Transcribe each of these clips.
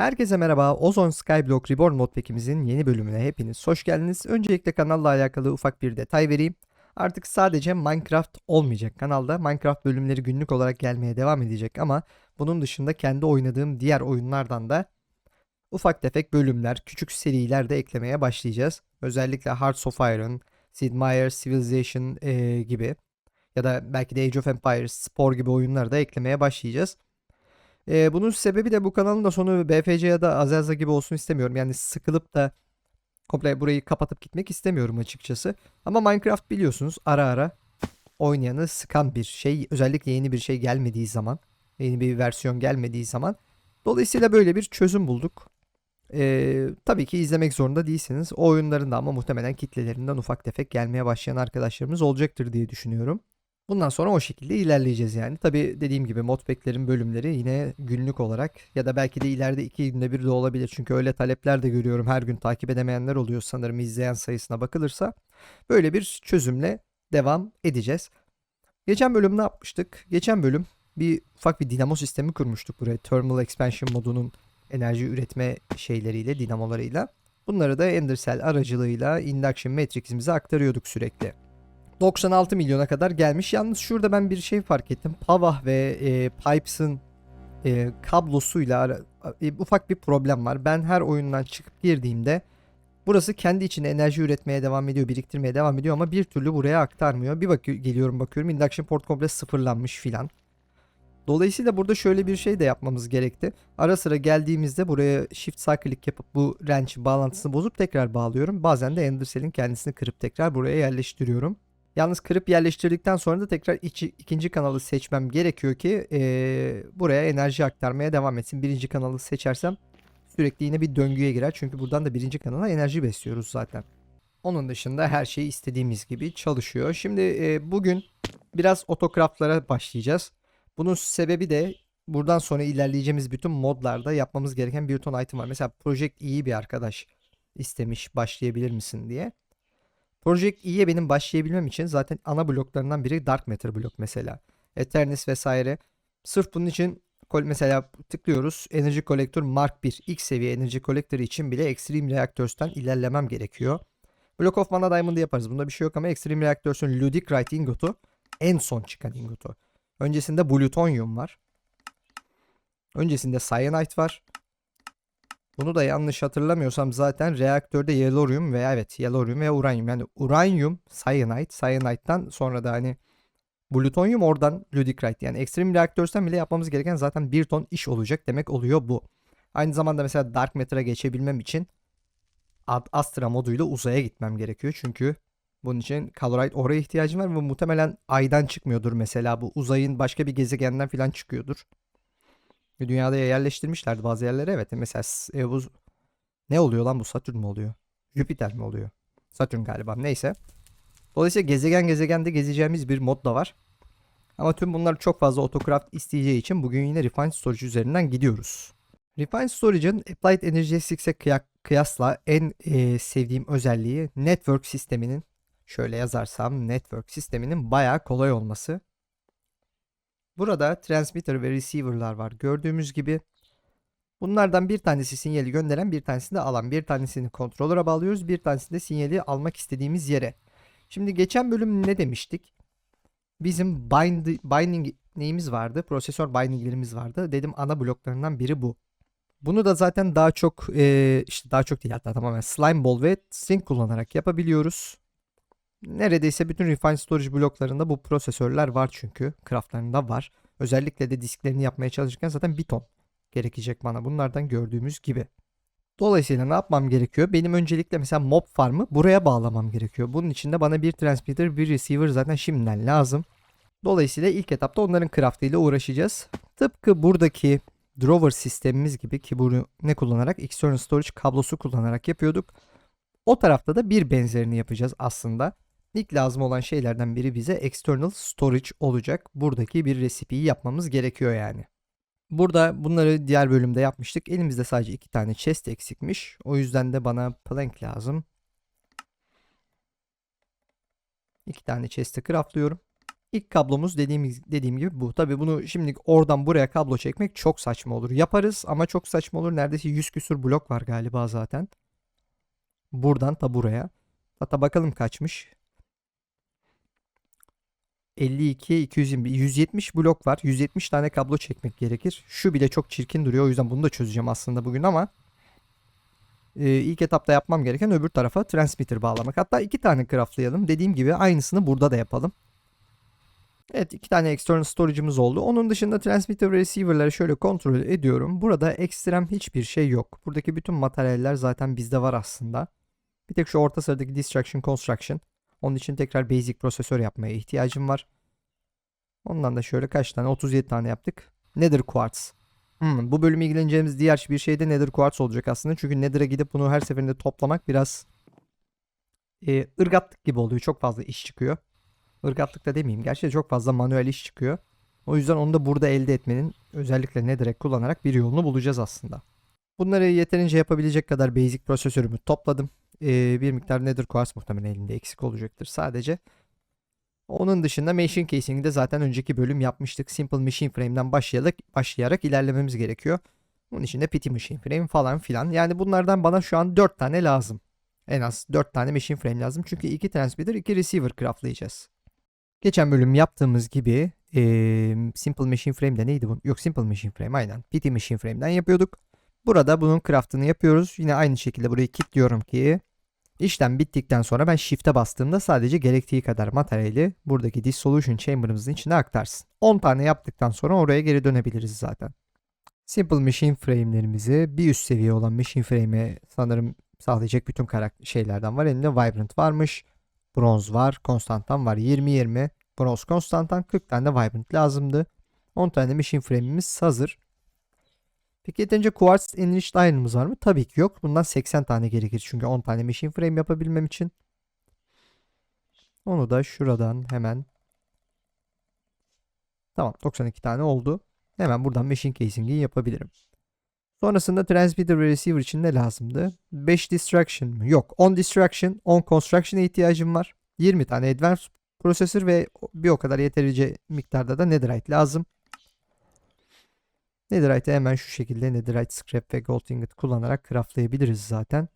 Herkese merhaba. Ozone Skyblock Reborn modpack'imizin yeni bölümüne hepiniz hoş geldiniz. Öncelikle kanalla alakalı ufak bir detay vereyim. Artık sadece Minecraft olmayacak kanalda. Minecraft bölümleri günlük olarak gelmeye devam edecek ama bunun dışında kendi oynadığım diğer oyunlardan da ufak tefek bölümler, küçük seriler de eklemeye başlayacağız. Özellikle Hearts of Iron, Sid Meier's Civilization eee, gibi ya da belki de Age of Empires, Spore gibi oyunları da eklemeye başlayacağız. Ee, bunun sebebi de bu kanalın da sonu BFC ya da Azelza gibi olsun istemiyorum. Yani sıkılıp da komple burayı kapatıp gitmek istemiyorum açıkçası. Ama Minecraft biliyorsunuz ara ara oynayanı sıkan bir şey. Özellikle yeni bir şey gelmediği zaman, yeni bir versiyon gelmediği zaman. Dolayısıyla böyle bir çözüm bulduk. Ee, tabii ki izlemek zorunda değilsiniz. O oyunların ama muhtemelen kitlelerinden ufak tefek gelmeye başlayan arkadaşlarımız olacaktır diye düşünüyorum. Bundan sonra o şekilde ilerleyeceğiz yani. Tabii dediğim gibi modpack'lerin bölümleri yine günlük olarak ya da belki de ileride iki günde bir de olabilir. Çünkü öyle talepler de görüyorum. Her gün takip edemeyenler oluyor sanırım izleyen sayısına bakılırsa. Böyle bir çözümle devam edeceğiz. Geçen bölüm ne yapmıştık? Geçen bölüm bir ufak bir dinamo sistemi kurmuştuk buraya. Thermal Expansion modunun enerji üretme şeyleriyle, dinamolarıyla. Bunları da Ender Cell aracılığıyla Induction Matrix'imize aktarıyorduk sürekli. 96 milyona kadar gelmiş. Yalnız şurada ben bir şey fark ettim. Pavah ve e, Pipes'ın e, kablosuyla e, ufak bir problem var. Ben her oyundan çıkıp girdiğimde burası kendi içinde enerji üretmeye devam ediyor, biriktirmeye devam ediyor ama bir türlü buraya aktarmıyor. Bir bak geliyorum bakıyorum induction port komple sıfırlanmış filan. Dolayısıyla burada şöyle bir şey de yapmamız gerekti. Ara sıra geldiğimizde buraya shift sağ klik yapıp bu wrench bağlantısını bozup tekrar bağlıyorum. Bazen de Ender Cell'in kendisini kırıp tekrar buraya yerleştiriyorum. Yalnız kırıp yerleştirdikten sonra da tekrar içi, ikinci kanalı seçmem gerekiyor ki eee, buraya enerji aktarmaya devam etsin. Birinci kanalı seçersem sürekli yine bir döngüye girer. Çünkü buradan da birinci kanala enerji besliyoruz zaten. Onun dışında her şey istediğimiz gibi çalışıyor. Şimdi eee, bugün biraz otokraftlara başlayacağız. Bunun sebebi de buradan sonra ilerleyeceğimiz bütün modlarda yapmamız gereken bir ton item var. Mesela Project iyi bir arkadaş istemiş başlayabilir misin diye. Project E'ye benim başlayabilmem için zaten ana bloklarından biri Dark Matter blok mesela. Eternis vesaire. Sırf bunun için mesela tıklıyoruz. Enerji Collector Mark 1 ilk seviye Enerji Collector için bile Extreme Reactors'tan ilerlemem gerekiyor. Block of Mana Diamond'ı yaparız. Bunda bir şey yok ama Extreme Reactors'un Ludicrite ingotu en son çıkan ingotu. Öncesinde Plutonium var. Öncesinde Cyanide var. Bunu da yanlış hatırlamıyorsam zaten reaktörde Yellorium veya evet Yellorium veya Uranyum. Yani Uranyum, Cyanide, Cyanide'dan sonra da hani Plutonium oradan Ludicrite. Yani Extreme Reactors'tan bile yapmamız gereken zaten bir ton iş olacak demek oluyor bu. Aynı zamanda mesela Dark Matter'a geçebilmem için Ad Astra moduyla uzaya gitmem gerekiyor. Çünkü bunun için Colorite oraya ihtiyacım var ve muhtemelen aydan çıkmıyordur mesela bu uzayın başka bir gezegenden falan çıkıyordur. Dünyada yerleştirmişlerdi bazı yerlere evet. Mesela e, bu ne oluyor lan bu Satürn mü oluyor? Jüpiter mi oluyor? Satürn galiba neyse. Dolayısıyla gezegen gezegende gezeceğimiz bir mod da var. Ama tüm bunlar çok fazla otokraft isteyeceği için bugün yine Refined Storage üzerinden gidiyoruz. Refined Storage'ın Applied Energy kıya- kıyasla en e, sevdiğim özelliği network sisteminin şöyle yazarsam network sisteminin bayağı kolay olması. Burada transmitter ve receiver'lar var. Gördüğümüz gibi bunlardan bir tanesi sinyali gönderen, bir tanesini de alan. Bir tanesini controller'a bağlıyoruz, bir tanesini de sinyali almak istediğimiz yere. Şimdi geçen bölüm ne demiştik? Bizim bind, binding neyimiz vardı? Prosesör bindinglerimiz vardı. Dedim ana bloklarından biri bu. Bunu da zaten daha çok eee, işte daha çok değil hatta tamamen slime ball ve string kullanarak yapabiliyoruz. Neredeyse bütün refined storage bloklarında bu prosesörler var çünkü. Craftlarında var. Özellikle de disklerini yapmaya çalışırken zaten bir ton gerekecek bana. Bunlardan gördüğümüz gibi. Dolayısıyla ne yapmam gerekiyor? Benim öncelikle mesela mob farmı buraya bağlamam gerekiyor. Bunun için de bana bir transmitter, bir receiver zaten şimdiden lazım. Dolayısıyla ilk etapta onların craftıyla uğraşacağız. Tıpkı buradaki drawer sistemimiz gibi ki bunu ne kullanarak? External storage kablosu kullanarak yapıyorduk. O tarafta da bir benzerini yapacağız aslında. İlk lazım olan şeylerden biri bize external storage olacak. Buradaki bir resipeyi yapmamız gerekiyor yani. Burada bunları diğer bölümde yapmıştık. Elimizde sadece iki tane chest eksikmiş. O yüzden de bana plank lazım. İki tane chest'i craftlıyorum. İlk kablomuz dediğim, dediğim gibi bu. Tabi bunu şimdi oradan buraya kablo çekmek çok saçma olur. Yaparız ama çok saçma olur. Neredeyse 100 küsur blok var galiba zaten. Buradan ta buraya. Hatta bakalım kaçmış. 52, 220, 170 blok var. 170 tane kablo çekmek gerekir. Şu bile çok çirkin duruyor. O yüzden bunu da çözeceğim aslında bugün ama e, ilk etapta yapmam gereken öbür tarafa transmitter bağlamak. Hatta iki tane craftlayalım. Dediğim gibi aynısını burada da yapalım. Evet iki tane external storage'ımız oldu. Onun dışında transmitter ve receiver'ları şöyle kontrol ediyorum. Burada ekstrem hiçbir şey yok. Buradaki bütün materyaller zaten bizde var aslında. Bir tek şu orta sıradaki distraction construction. Onun için tekrar basic prosesör yapmaya ihtiyacım var. Ondan da şöyle kaç tane? 37 tane yaptık. Nether Quartz. Hmm, bu bölüm ilgileneceğimiz diğer bir şey de Nether Quartz olacak aslında. Çünkü Nether'a gidip bunu her seferinde toplamak biraz e, ırgatlık gibi oluyor. Çok fazla iş çıkıyor. Irgatlık da demeyeyim. Gerçi çok fazla manuel iş çıkıyor. O yüzden onu da burada elde etmenin özellikle Nether'e kullanarak bir yolunu bulacağız aslında. Bunları yeterince yapabilecek kadar basic prosesörümü topladım. Ee, bir miktar Nether Quartz muhtemelen elinde eksik olacaktır sadece. Onun dışında Machine Casing'i de zaten önceki bölüm yapmıştık. Simple Machine Frame'den başlayarak, başlayarak ilerlememiz gerekiyor. Bunun için de Petit Machine Frame falan filan. Yani bunlardan bana şu an 4 tane lazım. En az 4 tane Machine Frame lazım. Çünkü 2 transmitter 2 receiver craftlayacağız. Geçen bölüm yaptığımız gibi eee, Simple Machine Frame'de neydi bu? Yok Simple Machine Frame aynen. PT Machine Frame'den yapıyorduk. Burada bunun craftını yapıyoruz. Yine aynı şekilde burayı kilitliyorum ki işlem bittikten sonra ben Shift'e bastığımda sadece gerektiği kadar materyali buradaki Dissolution Chamber'ımızın içine aktarsın. 10 tane yaptıktan sonra oraya geri dönebiliriz zaten. Simple Machine Frame'lerimizi bir üst seviye olan Machine Frame'e sanırım sağlayacak bütün karakter şeylerden var. Elinde Vibrant varmış. Bronz var. Konstantan var. 20-20. Bronz konstantan. 40 tane de Vibrant lazımdı. 10 tane Machine Frame'imiz hazır. Peki yeterince Quartz Enriched Iron'ımız var mı? Tabii ki yok. Bundan 80 tane gerekir. Çünkü 10 tane Machine Frame yapabilmem için. Onu da şuradan hemen Tamam 92 tane oldu. Hemen buradan Machine Casing'i yapabilirim. Sonrasında Transmitter ve Receiver için ne lazımdı? 5 Distraction mı? Yok. 10 Distraction, 10 Construction'a ihtiyacım var. 20 tane Advanced Processor ve bir o kadar yeterince miktarda da Netherite lazım. Netherite'i hemen şu şekilde Netherite Scrap ve Gold Ingot kullanarak craftlayabiliriz zaten.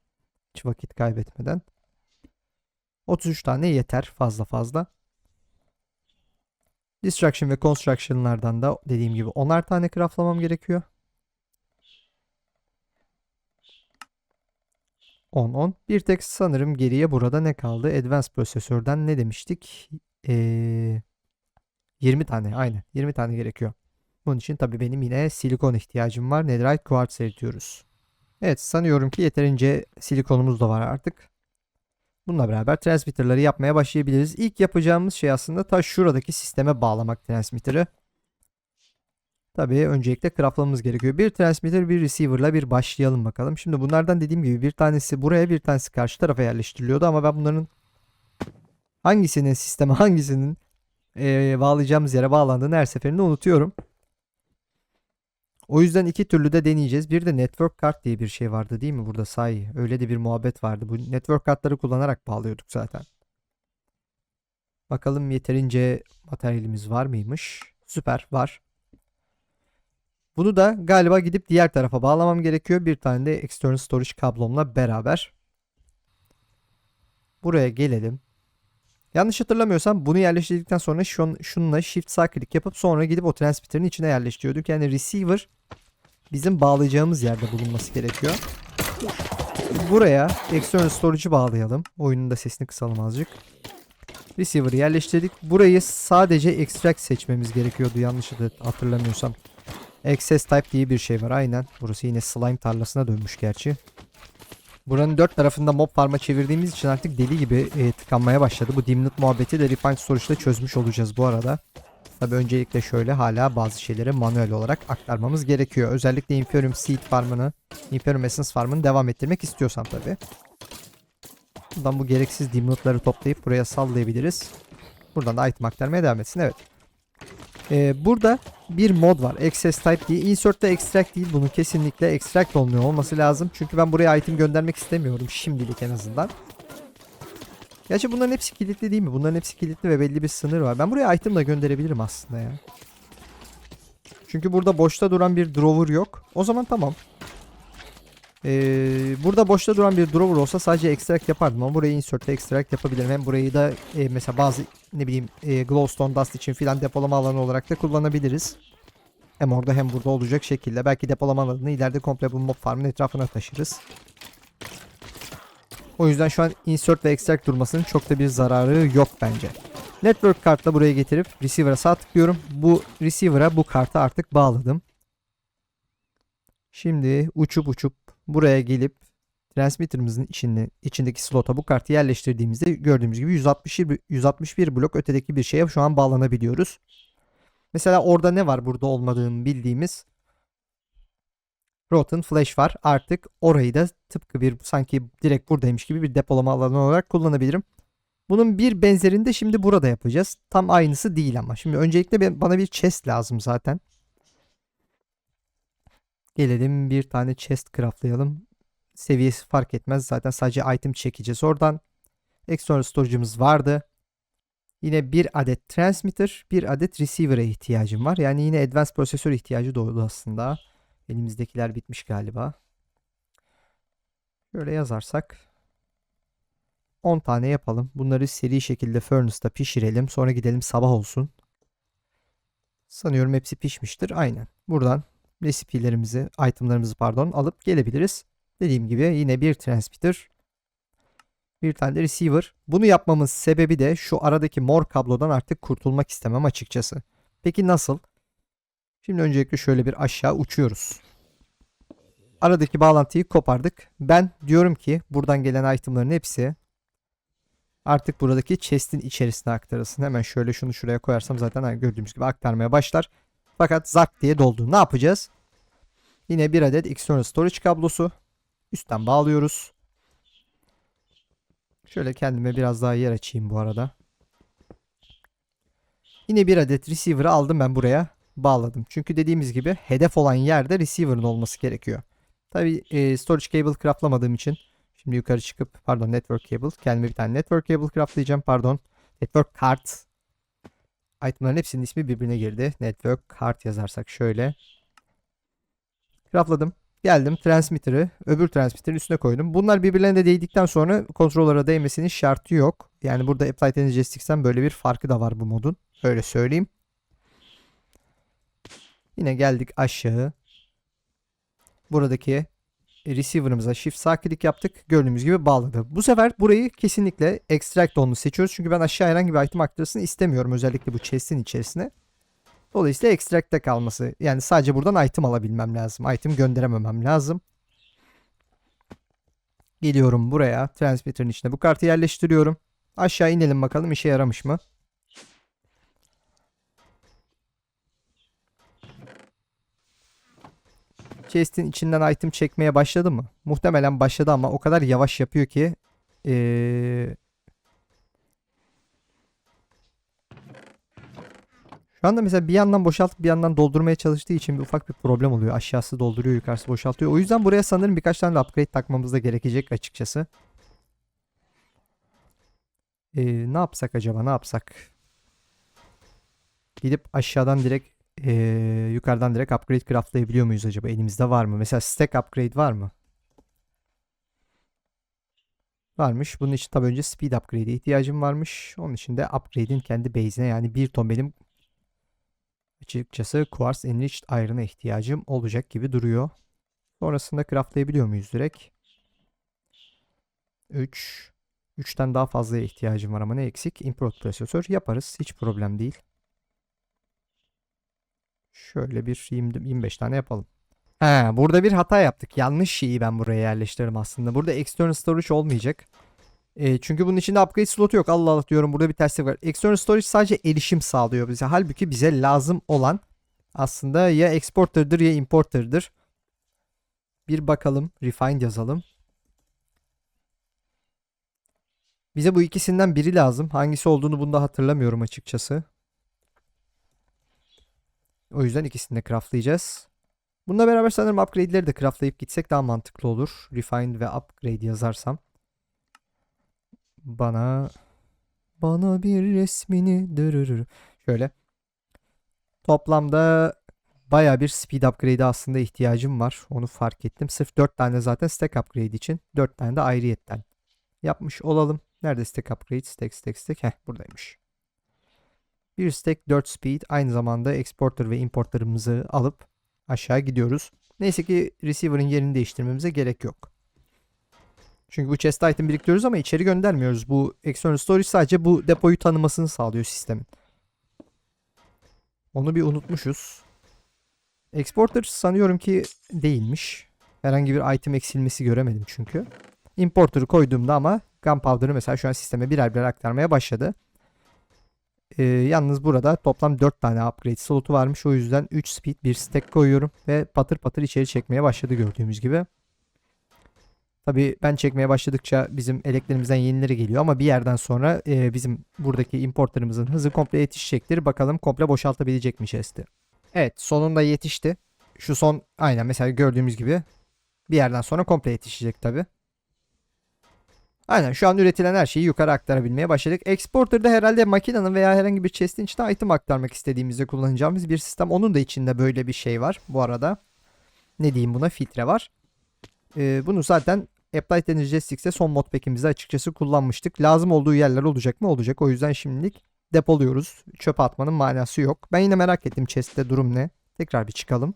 Hiç vakit kaybetmeden. 33 tane yeter fazla fazla. Destruction ve Construction'lardan da dediğim gibi 10'ar tane craftlamam gerekiyor. 10 10. Bir tek sanırım geriye burada ne kaldı? Advanced prosesörden ne demiştik? Ee, 20 tane aynen 20 tane gerekiyor. Bunun için tabii benim yine silikon ihtiyacım var. Netherite Quartz eritiyoruz. Evet sanıyorum ki yeterince silikonumuz da var artık. Bununla beraber transmitterları yapmaya başlayabiliriz. İlk yapacağımız şey aslında ta şuradaki sisteme bağlamak transmitter'ı. Tabii öncelikle craftlamamız gerekiyor. Bir transmitter bir receiver'la bir başlayalım bakalım. Şimdi bunlardan dediğim gibi bir tanesi buraya bir tanesi karşı tarafa yerleştiriliyordu ama ben bunların hangisinin sisteme hangisinin eee, bağlayacağımız yere bağlandığını her seferinde unutuyorum. O yüzden iki türlü de deneyeceğiz. Bir de network kart diye bir şey vardı değil mi burada sahi? Öyle de bir muhabbet vardı. Bu network kartları kullanarak bağlıyorduk zaten. Bakalım yeterince materyalimiz var mıymış? Süper var. Bunu da galiba gidip diğer tarafa bağlamam gerekiyor. Bir tane de external storage kablomla beraber. Buraya gelelim. Yanlış hatırlamıyorsam bunu yerleştirdikten sonra şun, şununla shift sağ klik yapıp sonra gidip o transmitter'ın içine yerleştiriyorduk. Yani receiver bizim bağlayacağımız yerde bulunması gerekiyor. Buraya external storage'ı bağlayalım. Oyunun da sesini kısalım azıcık. Receiver'ı yerleştirdik. Burayı sadece extract seçmemiz gerekiyordu yanlış hatırlamıyorsam. Access type diye bir şey var aynen. Burası yine slime tarlasına dönmüş gerçi. Buranın dört tarafında mob farm'a çevirdiğimiz için artık deli gibi e, tıkanmaya başladı. Bu dimlit muhabbeti de Refined Storage'da çözmüş olacağız bu arada. Tabi öncelikle şöyle hala bazı şeyleri manuel olarak aktarmamız gerekiyor. Özellikle Inferium Seed farmını, Inferium Essence farmını devam ettirmek istiyorsam tabi. Buradan bu gereksiz dimlitleri toplayıp buraya sallayabiliriz. Buradan da item aktarmaya devam etsin. Evet. Ee, burada bir mod var. Access type diye. Insert'te extract değil. Bunun kesinlikle extract olmuyor olması lazım. Çünkü ben buraya item göndermek istemiyorum. Şimdilik en azından. Gerçi bunların hepsi kilitli değil mi? Bunların hepsi kilitli ve belli bir sınır var. Ben buraya item da gönderebilirim aslında ya. Çünkü burada boşta duran bir drawer yok. O zaman tamam. Ee, burada boşta duran bir drawer olsa sadece extract yapardım ama burayı insert extract yapabilirim. Hem burayı da e, mesela bazı ne bileyim e, glowstone dust için filan depolama alanı olarak da kullanabiliriz. Hem orada hem burada olacak şekilde. Belki depolama alanını ileride komple bu mob farmın etrafına taşırız. O yüzden şu an insert ve extract durmasının çok da bir zararı yok bence. Network kartla buraya getirip receiver'a sağ tıklıyorum. Bu receiver'a bu kartı artık bağladım. Şimdi uçup uçup buraya gelip transmitter'ımızın içinde, içindeki slota bu kartı yerleştirdiğimizde gördüğümüz gibi 161, 161 blok ötedeki bir şeye şu an bağlanabiliyoruz. Mesela orada ne var burada olmadığını bildiğimiz Rotten Flash var. Artık orayı da tıpkı bir sanki direkt buradaymış gibi bir depolama alanı olarak kullanabilirim. Bunun bir benzerini de şimdi burada yapacağız. Tam aynısı değil ama. Şimdi öncelikle ben- bana bir chest lazım zaten. Gelelim bir tane chest craftlayalım. Seviyesi fark etmez. Zaten sadece item çekeceğiz oradan. External storage'ımız vardı. Yine bir adet transmitter, bir adet receiver'a ihtiyacım var. Yani yine advanced prosesör ihtiyacı doğdu aslında. Elimizdekiler bitmiş galiba. Şöyle yazarsak 10 tane yapalım. Bunları seri şekilde furnace'da pişirelim. Sonra gidelim sabah olsun. Sanıyorum hepsi pişmiştir. Aynen. Buradan recipe'lerimizi, itemlarımızı pardon alıp gelebiliriz. Dediğim gibi yine bir transmitter, bir tane de receiver. Bunu yapmamın sebebi de şu aradaki mor kablodan artık kurtulmak istemem açıkçası. Peki nasıl? Şimdi öncelikle şöyle bir aşağı uçuyoruz. Aradaki bağlantıyı kopardık. Ben diyorum ki buradan gelen itemların hepsi artık buradaki chest'in içerisine aktarılsın. Hemen şöyle şunu şuraya koyarsam zaten gördüğümüz gibi aktarmaya başlar. Fakat zak diye doldu. Ne yapacağız? Yine bir adet external storage kablosu. Üstten bağlıyoruz. Şöyle kendime biraz daha yer açayım bu arada. Yine bir adet receiver'ı aldım ben buraya bağladım. Çünkü dediğimiz gibi hedef olan yerde receiver'ın olması gerekiyor. Tabi e, storage cable craftlamadığım için şimdi yukarı çıkıp pardon network cable kendime bir tane network cable craftlayacağım pardon. Network card. Itemların hepsinin ismi birbirine girdi. Network card yazarsak şöyle. Craftladım. Geldim transmitter'ı öbür transmitter'ın üstüne koydum. Bunlar birbirlerine değdikten sonra kontrollara değmesinin şartı yok. Yani burada Applied Energetics'ten böyle bir farkı da var bu modun. Öyle söyleyeyim. Yine geldik aşağı. Buradaki receiver'ımıza shift sağ klik yaptık. Gördüğümüz gibi bağladı. Bu sefer burayı kesinlikle extract onlu seçiyoruz. Çünkü ben aşağı herhangi bir item aktarısını istemiyorum. Özellikle bu chest'in içerisine. Dolayısıyla extract'te kalması. Yani sadece buradan item alabilmem lazım. Item gönderememem lazım. Geliyorum buraya. Transmitter'ın içine bu kartı yerleştiriyorum. Aşağı inelim bakalım işe yaramış mı? Chest'in içinden item çekmeye başladı mı? Muhtemelen başladı ama o kadar yavaş yapıyor ki ee... Şu anda mesela bir yandan boşaltıp bir yandan doldurmaya çalıştığı için bir ufak bir problem oluyor. Aşağısı dolduruyor, yukarısı boşaltıyor. O yüzden buraya sanırım birkaç tane de upgrade takmamız da gerekecek açıkçası. Ee, ne yapsak acaba? Ne yapsak? Gidip aşağıdan direkt ee, yukarıdan direkt upgrade craftlayabiliyor muyuz acaba? Elimizde var mı? Mesela stack upgrade var mı? Varmış. Bunun için tabii önce speed upgrade'e ihtiyacım varmış. Onun için de upgrade'in kendi base'ine yani bir ton benim açıkçası quartz enriched iron'a ihtiyacım olacak gibi duruyor. Sonrasında craftlayabiliyor muyuz direkt? 3 3'ten daha fazlaya ihtiyacım var ama ne eksik? Import prosesör yaparız. Hiç problem değil. Şöyle bir 20, 25 tane yapalım. He, burada bir hata yaptık. Yanlış şeyi ben buraya yerleştirdim aslında. Burada external storage olmayacak. E, çünkü bunun içinde upgrade slotu yok. Allah Allah diyorum burada bir terslik var. External storage sadece erişim sağlıyor bize. Halbuki bize lazım olan aslında ya exporter'dır ya importer'dır. Bir bakalım. Refined yazalım. Bize bu ikisinden biri lazım. Hangisi olduğunu bunda hatırlamıyorum açıkçası. O yüzden ikisini de craftlayacağız. Bununla beraber sanırım upgrade'leri de craftlayıp gitsek daha mantıklı olur. Refined ve upgrade yazarsam. Bana bana bir resmini dırırır. Şöyle. Toplamda baya bir speed upgrade'e aslında ihtiyacım var. Onu fark ettim. Sırf 4 tane zaten stack upgrade için. 4 tane de ayrıyetten yapmış olalım. Nerede stack upgrade? Stack stack stack. Heh buradaymış. Bir stack 4 speed. Aynı zamanda exporter ve importerımızı alıp aşağı gidiyoruz. Neyse ki receiver'ın yerini değiştirmemize gerek yok. Çünkü bu chest item biriktiriyoruz ama içeri göndermiyoruz. Bu external storage sadece bu depoyu tanımasını sağlıyor sistemin. Onu bir unutmuşuz. Exporter sanıyorum ki değilmiş. Herhangi bir item eksilmesi göremedim çünkü. Importer'ı koyduğumda ama Gunpowder'ı mesela şu an sisteme birer birer aktarmaya başladı. Ee, yalnız burada toplam 4 tane upgrade slotu varmış. O yüzden 3 speed 1 stack koyuyorum. Ve patır patır içeri çekmeye başladı gördüğümüz gibi. Tabii ben çekmeye başladıkça bizim eleklerimizden yenileri geliyor ama bir yerden sonra e, bizim buradaki importerımızın hızı komple yetişecektir. Bakalım komple boşaltabilecek mi chest'i? Evet sonunda yetişti. Şu son aynen mesela gördüğümüz gibi bir yerden sonra komple yetişecek tabii. Aynen şu an üretilen her şeyi yukarı aktarabilmeye başladık. Exporter'da herhalde makinenin veya herhangi bir chest'in içine item aktarmak istediğimizde kullanacağımız bir sistem. Onun da içinde böyle bir şey var bu arada. Ne diyeyim buna filtre var. Ee, bunu zaten Applied Energy 6'de son modpack'imizde açıkçası kullanmıştık. Lazım olduğu yerler olacak mı? Olacak. O yüzden şimdilik depoluyoruz. Çöpe atmanın manası yok. Ben yine merak ettim chest'te durum ne. Tekrar bir çıkalım.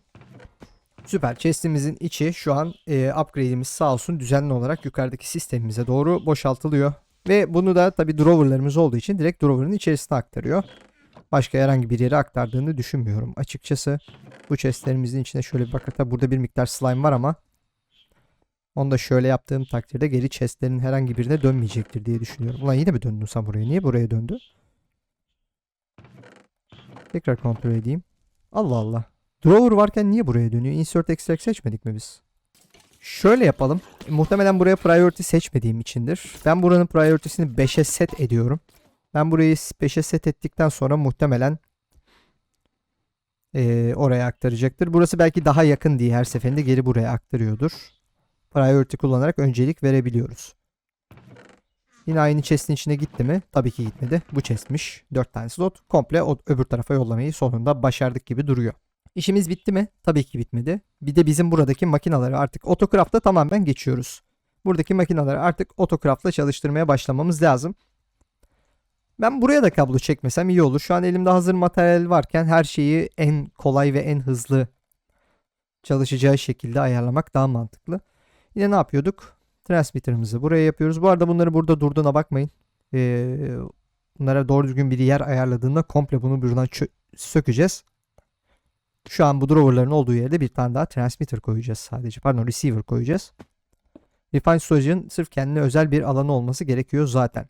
Süper. Chest'imizin içi şu an e, upgrade'imiz sağ olsun düzenli olarak yukarıdaki sistemimize doğru boşaltılıyor. Ve bunu da tabi drawer'larımız olduğu için direkt drawer'ın içerisine aktarıyor. Başka herhangi bir yere aktardığını düşünmüyorum açıkçası. Bu chest'lerimizin içine şöyle bir bakın. Tabi burada bir miktar slime var ama onu da şöyle yaptığım takdirde geri chest'lerin herhangi birine dönmeyecektir diye düşünüyorum. Ulan yine mi döndün sen buraya? Niye buraya döndü? Tekrar kontrol edeyim. Allah Allah. Drawer varken niye buraya dönüyor? Insert extract seçmedik mi biz? Şöyle yapalım. Muhtemelen buraya priority seçmediğim içindir. Ben buranın priority'sini 5'e set ediyorum. Ben burayı 5'e set ettikten sonra muhtemelen eee, oraya aktaracaktır. Burası belki daha yakın diye her seferinde geri buraya aktarıyordur. Priority kullanarak öncelik verebiliyoruz. Yine aynı chest'in içine gitti mi? Tabii ki gitmedi. Bu chest'miş. 4 tane slot. Komple o öbür tarafa yollamayı sonunda başardık gibi duruyor. İşimiz bitti mi? Tabii ki bitmedi. Bir de bizim buradaki makinaları artık otocraft'a tamamen geçiyoruz. Buradaki makinaları artık otocraft'la çalıştırmaya başlamamız lazım. Ben buraya da kablo çekmesem iyi olur. Şu an elimde hazır materyal varken her şeyi en kolay ve en hızlı çalışacağı şekilde ayarlamak daha mantıklı. Yine ne yapıyorduk? Transmitter'ımızı buraya yapıyoruz. Bu arada bunları burada durduğuna bakmayın. Ee, bunlara doğru düzgün bir yer ayarladığında komple bunu buradan sökeceğiz. Şu an bu drawer'ların olduğu yerde bir tane daha transmitter koyacağız sadece. Pardon receiver koyacağız. Refine Storage'ın sırf kendine özel bir alanı olması gerekiyor zaten.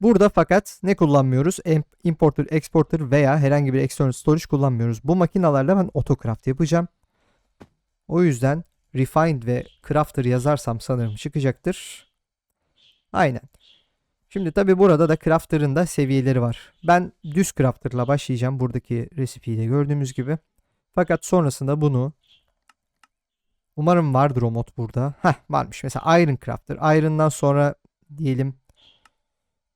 Burada fakat ne kullanmıyoruz? Importer, exporter veya herhangi bir external storage kullanmıyoruz. Bu makinalarla ben autocraft yapacağım. O yüzden refined ve crafter yazarsam sanırım çıkacaktır. Aynen. Şimdi tabi burada da crafter'ın da seviyeleri var. Ben düz crafter'la başlayacağım buradaki resipiyi gördüğümüz gibi. Fakat sonrasında bunu umarım vardır o mod burada. Heh varmış. Mesela Iron Crafter. Iron'dan sonra diyelim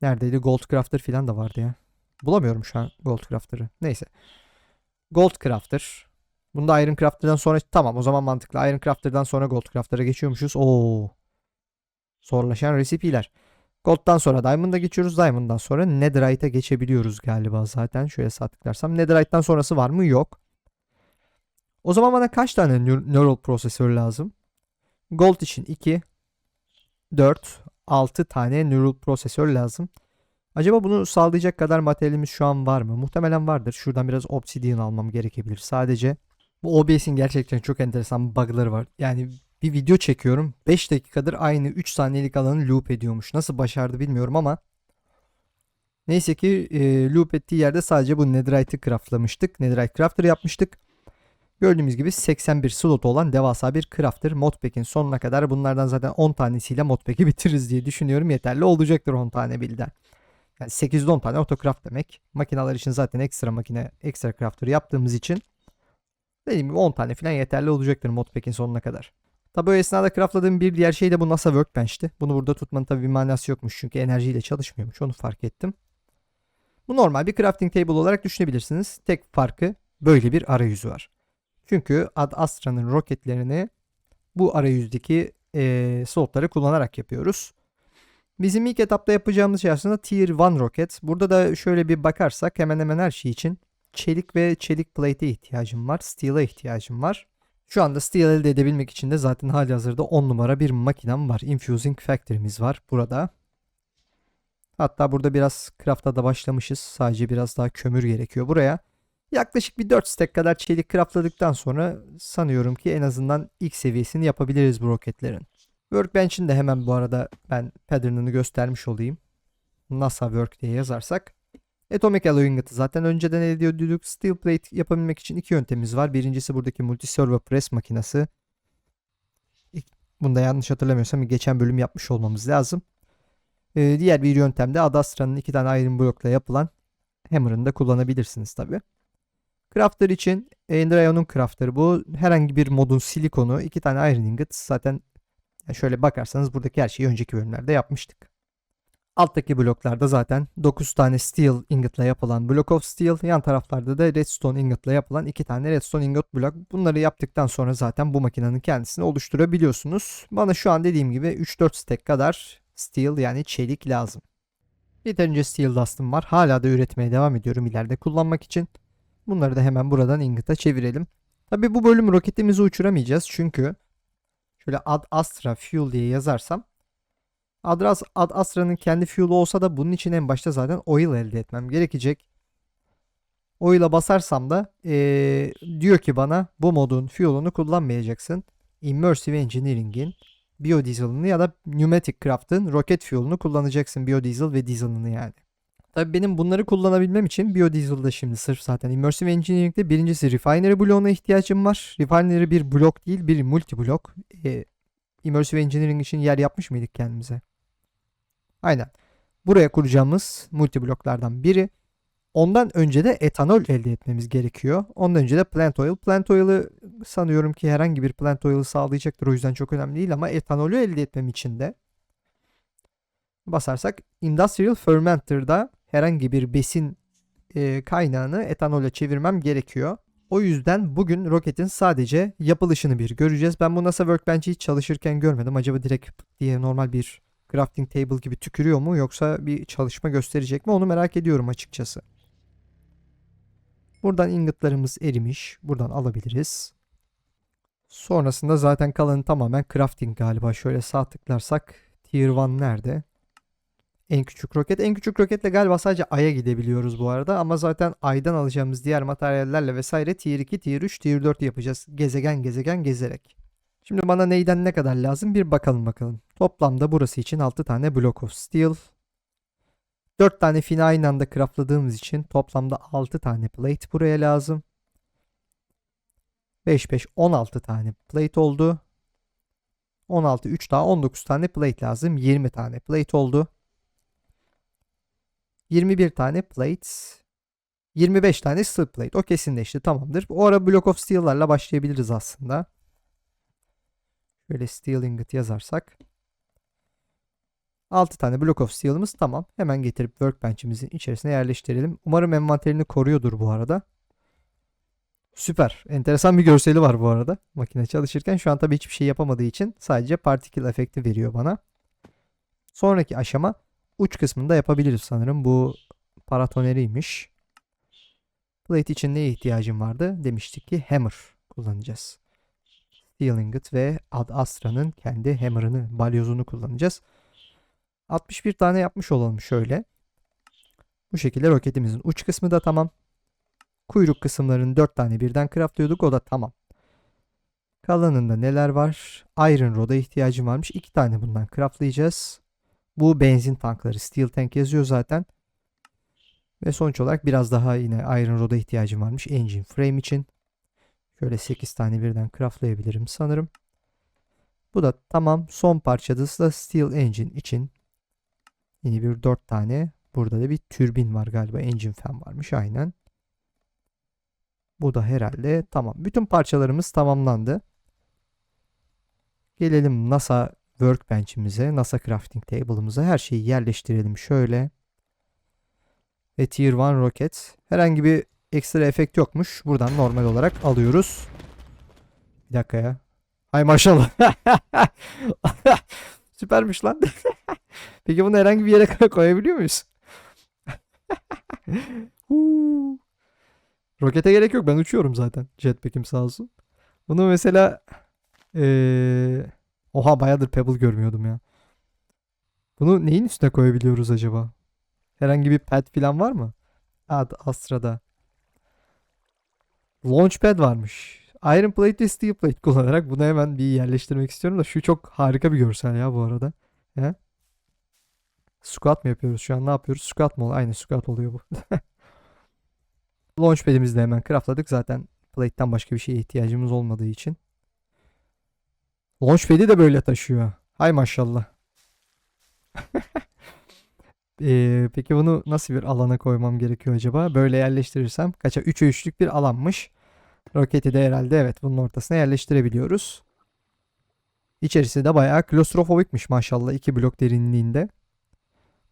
neredeydi? Gold Crafter falan da vardı ya. Bulamıyorum şu an Gold Crafter'ı. Neyse. Gold Crafter. Bunda Iron Crafter'dan sonra tamam o zaman mantıklı. Iron Crafter'dan sonra Gold Crafter'a geçiyormuşuz. Oo. Zorlaşan resipiler. Gold'dan sonra Diamond'a geçiyoruz. Diamond'dan sonra Netherite'e geçebiliyoruz galiba zaten. Şöyle sağ tıklarsam. Netherite'dan sonrası var mı? Yok. O zaman bana kaç tane neur- neural prosesör lazım? Gold için 2, 4, 6 tane neural prosesör lazım. Acaba bunu sağlayacak kadar materyalimiz şu an var mı? Muhtemelen vardır. Şuradan biraz obsidian almam gerekebilir. Sadece bu OBS'in gerçekten çok enteresan bug'ları var. Yani bir video çekiyorum. 5 dakikadır aynı 3 saniyelik alanı loop ediyormuş. Nasıl başardı bilmiyorum ama neyse ki e, loop ettiği yerde sadece bu Netherite'ı craftlamıştık. Netherite crafter yapmıştık. Gördüğümüz gibi 81 slot olan devasa bir crafter. Modpack'in sonuna kadar bunlardan zaten 10 tanesiyle modpack'i bitiririz diye düşünüyorum. Yeterli olacaktır 10 tane bilden. Yani 8-10 tane autocraft demek. Makineler için zaten ekstra makine, ekstra crafter yaptığımız için dediğim gibi 10 tane falan yeterli olacaktır modpack'in sonuna kadar. Tabi o esnada craftladığım bir diğer şey de bu NASA Workbench'ti. Bunu burada tutmanın tabi bir manası yokmuş çünkü enerjiyle çalışmıyormuş onu fark ettim. Bu normal bir crafting table olarak düşünebilirsiniz. Tek farkı böyle bir arayüzü var. Çünkü Ad Astra'nın roketlerini bu arayüzdeki eee slotları kullanarak yapıyoruz. Bizim ilk etapta yapacağımız şey aslında Tier 1 roket. Burada da şöyle bir bakarsak hemen hemen her şey için çelik ve çelik plate'e ihtiyacım var. Steel'e ihtiyacım var. Şu anda steel elde edebilmek için de zaten hali hazırda 10 numara bir makinem var. Infusing Factory'miz var burada. Hatta burada biraz craft'a da başlamışız. Sadece biraz daha kömür gerekiyor buraya. Yaklaşık bir 4 stack kadar çelik craftladıktan sonra sanıyorum ki en azından ilk seviyesini yapabiliriz bu roketlerin. Workbench'in de hemen bu arada ben pattern'ını göstermiş olayım. NASA Work diye yazarsak. Atomic Alloy Ingot'ı zaten önceden elde ediyorduk. Steel Plate yapabilmek için iki yöntemimiz var. Birincisi buradaki Multi-Servo Press makinesi. Bunda yanlış hatırlamıyorsam geçen bölüm yapmış olmamız lazım. Ee, diğer bir yöntem de Adastra'nın iki tane iron blokla yapılan Hammer'ını da kullanabilirsiniz tabi. Crafter için Endrayon'un crafter'ı bu. Herhangi bir modun silikonu, iki tane iron ingot. Zaten şöyle bakarsanız buradaki her şeyi önceki bölümlerde yapmıştık. Alttaki bloklarda zaten 9 tane steel ingotla yapılan block of steel, yan taraflarda da redstone ingotla yapılan 2 tane redstone ingot blok. Bunları yaptıktan sonra zaten bu makinenin kendisini oluşturabiliyorsunuz. Bana şu an dediğim gibi 3-4 stack kadar steel yani çelik lazım. Yeterince steel dust'ım var. Hala da üretmeye devam ediyorum ileride kullanmak için. Bunları da hemen buradan ingot'a çevirelim. Tabi bu bölüm roketimizi uçuramayacağız çünkü şöyle Ad Astra Fuel diye yazarsam Adras, Ad Astra'nın kendi fuel'u olsa da bunun için en başta zaten oil elde etmem gerekecek. Oil'a basarsam da eee, diyor ki bana bu modun fuel'unu kullanmayacaksın. Immersive Engineering'in biodiesel'ını ya da Pneumatic Craft'ın roket fuel'unu kullanacaksın. Biodiesel ve diesel'ını yani. Tabii benim bunları kullanabilmem için biodiesel'da şimdi sırf zaten Immersive Engineering'de birincisi refinery bloğuna ihtiyacım var. Refinery bir blok değil bir multi blok. Ee, Immersive Engineering için yer yapmış mıydık kendimize? Aynen. Buraya kuracağımız multi bloklardan biri. Ondan önce de etanol elde etmemiz gerekiyor. Ondan önce de plant oil. Plant oil'ı sanıyorum ki herhangi bir plant oil'ı sağlayacaktır. O yüzden çok önemli değil ama etanolü elde etmem için de basarsak Industrial Fermenter'da herhangi bir besin e, kaynağını etanola çevirmem gerekiyor. O yüzden bugün roketin sadece yapılışını bir göreceğiz. Ben bu NASA Workbench'i hiç çalışırken görmedim. Acaba direkt diye normal bir crafting table gibi tükürüyor mu yoksa bir çalışma gösterecek mi onu merak ediyorum açıkçası. Buradan ingotlarımız erimiş. Buradan alabiliriz. Sonrasında zaten kalanı tamamen crafting galiba. Şöyle sağ tıklarsak Tier 1 nerede? En küçük roket. En küçük roketle galiba sadece Ay'a gidebiliyoruz bu arada. Ama zaten Ay'dan alacağımız diğer materyallerle vesaire Tier 2, Tier 3, Tier 4 yapacağız. Gezegen gezegen gezerek. Şimdi bana neyden ne kadar lazım bir bakalım bakalım. Toplamda burası için 6 tane block of steel. 4 tane fini aynı anda craftladığımız için toplamda 6 tane plate buraya lazım. 5 5 16 tane plate oldu. 16 3 daha 19 tane plate lazım. 20 tane plate oldu. 21 tane plate. 25 tane steel plate. O kesinleşti tamamdır. O ara block of steel'larla başlayabiliriz aslında. Şöyle steel ingot yazarsak. 6 tane block of steel'ımız tamam. Hemen getirip workbench'imizin içerisine yerleştirelim. Umarım envanterini koruyordur bu arada. Süper. Enteresan bir görseli var bu arada. Makine çalışırken şu an tabii hiçbir şey yapamadığı için sadece particle efekti veriyor bana. Sonraki aşama uç kısmında yapabiliriz sanırım. Bu paratoneriymiş. Plate için neye ihtiyacım vardı? Demiştik ki hammer kullanacağız. Steel ingot ve Ad Astra'nın kendi hammer'ını, balyozunu kullanacağız. 61 tane yapmış olalım şöyle. Bu şekilde roketimizin uç kısmı da tamam. Kuyruk kısımlarını 4 tane birden craftlıyorduk. O da tamam. Kalanında neler var? Iron rod'a ihtiyacım varmış. 2 tane bundan craftlayacağız. Bu benzin tankları. Steel tank yazıyor zaten. Ve sonuç olarak biraz daha yine iron rod'a ihtiyacım varmış. Engine frame için. Şöyle 8 tane birden craftlayabilirim sanırım. Bu da tamam. Son parçada da steel engine için yine bir 4 tane. Burada da bir türbin var galiba. Engine fan varmış aynen. Bu da herhalde tamam. Bütün parçalarımız tamamlandı. Gelelim NASA Workbench'imize, NASA Crafting Table'ımıza her şeyi yerleştirelim şöyle. Ve Tier 1 Rocket. Herhangi bir ekstra efekt yokmuş. Buradan normal olarak alıyoruz. Bir dakika ya. Ay maşallah. Süpermiş lan. Peki bunu herhangi bir yere koyabiliyor muyuz? Rokete gerek yok. Ben uçuyorum zaten. Jetpack'im sağ olsun. Bunu mesela eee, Oha bayağıdır Pebble görmüyordum ya. Bunu neyin üstüne koyabiliyoruz acaba? Herhangi bir pad falan var mı? Ad Astra'da. Launchpad varmış. Iron Plate ve Steel Plate kullanarak bunu hemen bir yerleştirmek istiyorum da şu çok harika bir görsel ya bu arada. He? Squat mı yapıyoruz şu an ne yapıyoruz? Squat mı oluyor? Aynı squat oluyor bu. Launchpad'imizi de hemen craftladık. Zaten plate'ten başka bir şeye ihtiyacımız olmadığı için. Launchpad'i de böyle taşıyor. Hay maşallah. Ee, peki bunu nasıl bir alana koymam gerekiyor acaba? Böyle yerleştirirsem kaça 3'e 3'lük bir alanmış. Roketi de herhalde evet bunun ortasına yerleştirebiliyoruz. İçerisi de bayağı klostrofobikmiş maşallah 2 blok derinliğinde.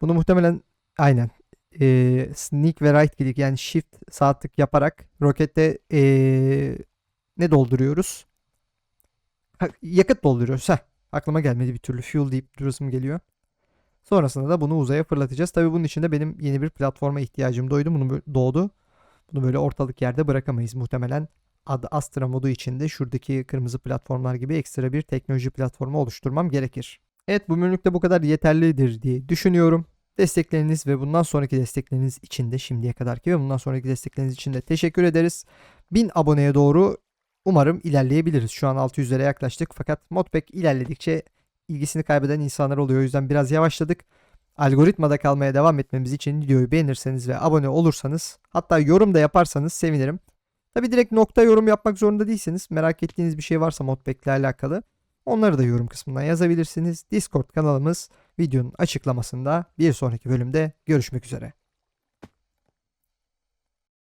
Bunu muhtemelen aynen ee, sneak ve right click yani shift sağ tık yaparak rokette ee, ne dolduruyoruz? Ha, yakıt dolduruyoruz. Heh, aklıma gelmedi bir türlü. Fuel deyip durasım geliyor. Sonrasında da bunu uzaya fırlatacağız. Tabii bunun için de benim yeni bir platforma ihtiyacım doydu. Bunu doğdu. Bunu böyle ortalık yerde bırakamayız. Muhtemelen Ad Astra modu içinde şuradaki kırmızı platformlar gibi ekstra bir teknoloji platformu oluşturmam gerekir. Evet bu bölümlükte bu kadar yeterlidir diye düşünüyorum. Destekleriniz ve bundan sonraki destekleriniz için de şimdiye kadarki ve bundan sonraki destekleriniz için de teşekkür ederiz. 1000 aboneye doğru umarım ilerleyebiliriz. Şu an 600'lere yaklaştık fakat modpack ilerledikçe ilgisini kaybeden insanlar oluyor. O yüzden biraz yavaşladık. Algoritmada kalmaya devam etmemiz için videoyu beğenirseniz ve abone olursanız hatta yorum da yaparsanız sevinirim. Tabi direkt nokta yorum yapmak zorunda değilsiniz. Merak ettiğiniz bir şey varsa modpack ile alakalı onları da yorum kısmından yazabilirsiniz. Discord kanalımız videonun açıklamasında bir sonraki bölümde görüşmek üzere.